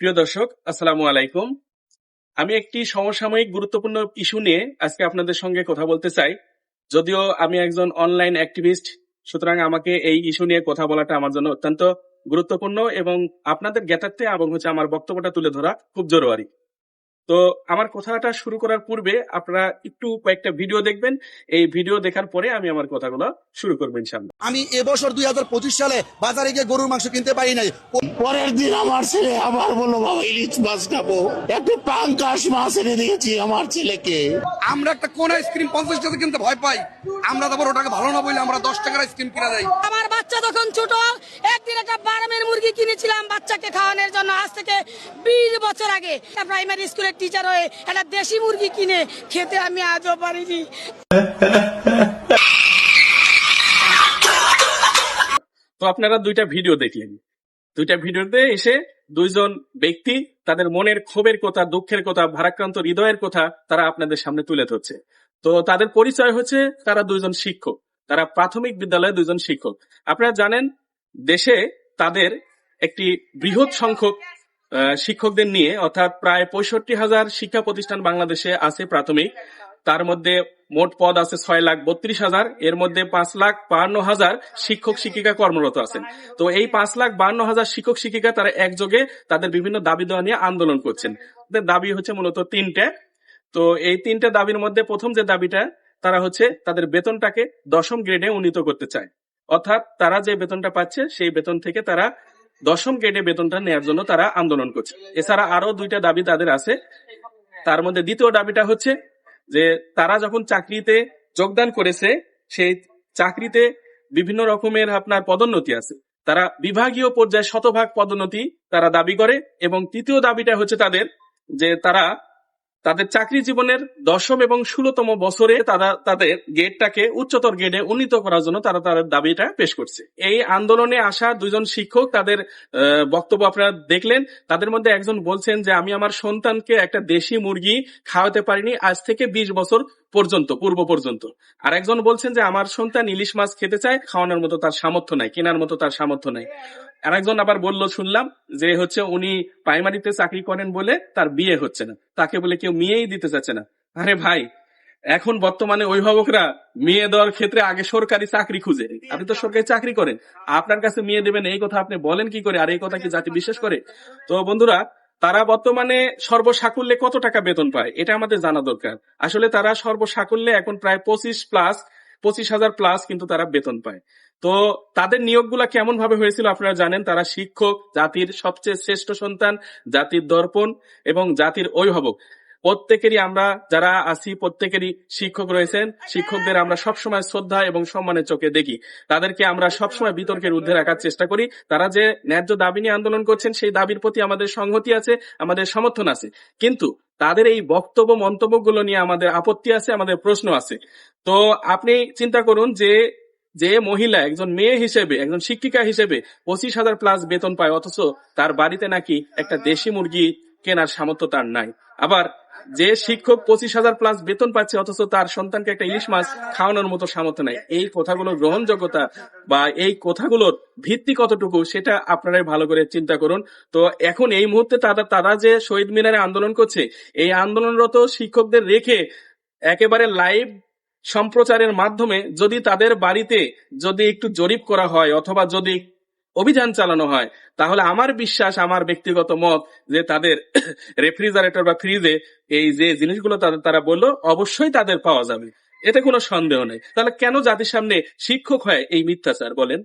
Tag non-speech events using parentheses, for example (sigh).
প্রিয় দর্শক, আসসালামু আলাইকুম। আমি একটি সমসাময়িক গুরুত্বপূর্ণ ইস্যু নিয়ে আজকে আপনাদের সঙ্গে কথা বলতে চাই। যদিও আমি একজন অনলাইন অ্যাক্টিভিস্ট, সুতরাং আমাকে এই ইস্যু নিয়ে কথা বলাটা আমার জন্য অত্যন্ত গুরুত্বপূর্ণ এবং আপনাদের জ্ঞাতার্থে এবং হচ্ছে আমার বক্তব্যটা তুলে ধরা খুব জরুরি। তো আমার কথাটা শুরু করার পূর্বে আপনারা একটু কয়েকটা ভিডিও দেখবেন। এই ভিডিও দেখার পরে আমি আমার কথাগুলো শুরু করব ইনশাল্লাহ আমি এবছর দুই হাজার পঁচিশ সালে বাজারে গিয়ে গরুর মাংস কিনতে পারি নাই। পরের দিন আমার ছেলে আবার বলল বাবা ইলিশ মাছ খাব একটু পাঙ্কাশ মাছ এনে দিয়েছি আমার ছেলেকে। আমরা একটা কোন আইসক্রিম পঞ্চাশ টাকা কিনতে ভয় পাই। আমরা তারপর ওটাকে ভালো না বলে আমরা দশ টাকার আইসক্রিম কিনা দেয় আমার বাচ্চা তখন ছোট, একদিন একটা বারামের মুরগি কিনেছিলাম বাচ্চাকে খাওয়ানোর জন্য। আজ থেকে বিশ বছর আগে প্রাইমারি স্কুলের টিচার হয়ে একটা দেশি মুরগি কিনে খেতে আমি আজও পারিনি। তো আপনারা দুইটা ভিডিও দেখলেন। দুইটা ভিডিওতে এসে দুইজন ব্যক্তি তাদের মনের ক্ষোভের কথা, দুঃখের কথা, ভারাক্রান্ত হৃদয়ের কথা তারা আপনাদের সামনে তুলে ধরছে। তো তাদের পরিচয় হচ্ছে তারা দুইজন শিক্ষক। তারা প্রাথমিক বিদ্যালয়ে দুজন শিক্ষক। আপনারা জানেন, দেশে তাদের একটি বৃহৎ সংখ্যক শিক্ষকদের নিয়ে অর্থাৎ প্রায় পঁয়ষট্টি হাজার শিক্ষা প্রতিষ্ঠান বাংলাদেশে আছে প্রাথমিক। তার মধ্যে মোট পদ আছে ছয় লাখ বত্রিশ হাজার। এর মধ্যে পাঁচ লাখ বাহান্ন হাজার শিক্ষক শিক্ষিকা কর্মরত আছেন। তো এই পাঁচ লাখ বাহান্ন হাজার শিক্ষক শিক্ষিকা তারা একযোগে তাদের বিভিন্ন দাবি দেওয়া নিয়ে আন্দোলন করছেন। দাবি হচ্ছে মূলত তিনটে। তো এই তিনটে দাবির মধ্যে প্রথম যে দাবিটা তারা হচ্ছে তাদের বেতনটাকে দশম গ্রেডে উন্নীত করতে চায়। অর্থাৎ তারা যে বেতনটা পাচ্ছে, সেই বেতন থেকে তারা দশম গ্রেডে বেতনটা নেওয়ার জন্য তারা আন্দোলন করছে। এছাড়া আরও দুইটা দাবি তাদের আছে। তার মধ্যে দ্বিতীয় দাবিটা হচ্ছে যে তারা যখন চাকরিতে যোগদান করেছে, সেই চাকরিতে বিভিন্ন রকমের আপনার পদোন্নতি আছে। তারা বিভাগীয় পর্যায়ে শতভাগ পদোন্নতি তারা দাবি করে এবং তৃতীয় দাবিটা হচ্ছে তাদের যে তারা তাদের চাকরি জীবনের দশম এবং ষোলতম বছরে তারা তাদের গেটটাকে উচ্চতর গেটে উন্নীত করার জন্য তারা তাদের দাবিটা পেশ করছে। এই আন্দোলনে আসা দুজন শিক্ষক তাদের বক্তব্য আপনারা দেখলেন। তাদের মধ্যে একজন বলছেন যে, আমি আমার সন্তানকে একটা দেশি মুরগি খাওয়াতে পারিনি আজ থেকে বিশ বছর পর্যন্ত, পূর্ব পর্যন্ত। আর একজন বলছেন যে, আমার সন্তান ইলিশ মাছ খেতে চায়, খাওয়ানোর মতো তার সামর্থ্য নাই, কেনার মতো তার সামর্থ্য নাই। আর একজন আবার বলল, শুনলাম যে হচ্ছে উনি প্রাইমারিতে চাকরি করেন বলে তার বিয়ে হচ্ছে না। তাকে বলে কেউ মেয়েই দিতে চাচ্ছে না। আরে ভাই, এখন বর্তমানে অভিভাবকরা মেয়ে দেওয়ার ক্ষেত্রে আগে সরকারি চাকরি খুঁজে। আপনি তো সরকারি চাকরি করেন। আপনার কাছে মেয়ে দেবেন, এই কথা আপনি বলেন কি করে? আর এই কথা কি জাতি বিশ্বাস করে? তো বন্ধুরা, তারা বর্তমানে সর্বসাকুল্যে কত টাকা বেতন পায়? এটা আমাদের জানা দরকার। আসলে তারা সর্বসাকুল্যে এখন প্রায় পঁচিশ প্লাস পঁচিশ হাজার প্লাস কিন্তু তারা বেতন পায়। তো তাদের নিয়োগগুলা কেমন ভাবে হয়েছিল আপনারা জানেন, তারা শিক্ষক, জাতির সবচেয়ে শ্রেষ্ঠ সন্তান, জাতির দর্পণ এবং জাতির অভিভাবক। প্রত্যেকেরই আমরা যারা আছি, প্রত্যেকেরই শিক্ষক রয়েছেন, শিক্ষকদের আমরা সবসময় শ্রদ্ধা এবং সম্মানের চোখে দেখি। তাদেরকে আমরা সবসময় বিতর্কের ঊর্ধ্বে রাখার চেষ্টা করি। তারা যে ন্যায্য দাবি নিয়ে আন্দোলন করছেন, সেই দাবির প্রতি আমাদের সংহতি আছে, আমাদের সমর্থন আছে। কিন্তু তাদের এই বক্তব্য, মন্তব্যগুলো নিয়ে আমাদের আপত্তি আছে, আমাদের প্রশ্ন আছে। তো আপনি চিন্তা করুন যে যে মহিলা একজন মেয়ে হিসেবে, একজন শিক্ষিকা হিসেবে পঁচিশ হাজার প্লাস বেতন পায়, অথচ তার বাড়িতে নাকি একটা দেশি মুরগি কেনার সামর্থ্য তার নাই। আবার যে শিক্ষক পঁচিশ হাজার প্লাস বেতন পাচ্ছে, অথচ তার সন্তানকে একটা ইলিশ মাছ খাওয়ানোর মতো সামর্থ্য নাই। এই কথাগুলোর গ্রহণযোগ্যতা বা এই কথাগুলোর ভিত্তি কতটুকু, সেটা আপনারাই ভালো করে চিন্তা করুন। তো এখন এই মুহূর্তে তারা তারা যে শহীদ মিনারে আন্দোলন করছে, এই আন্দোলনরত শিক্ষকদের রেখে একেবারে লাইভ সম্প্রচারের মাধ্যমে যদি তাদের বাড়িতে যদি একটু জরিপ করা হয়, অথবা যদি অভিযান চালানো হয়, তাহলে আমার বিশ্বাস, আমার ব্যক্তিগত মত যে তাদের (coughs) রেফ্রিজারেটর বা ফ্রিজে এই যে জিনিসগুলো তাদের, তারা বলল, অবশ্যই তাদের পাওয়া যাবে। এতে কোনো সন্দেহ নেই। তাহলে কেন জাতির সামনে শিক্ষক হয় এই মিথ্যাচার, বলেন?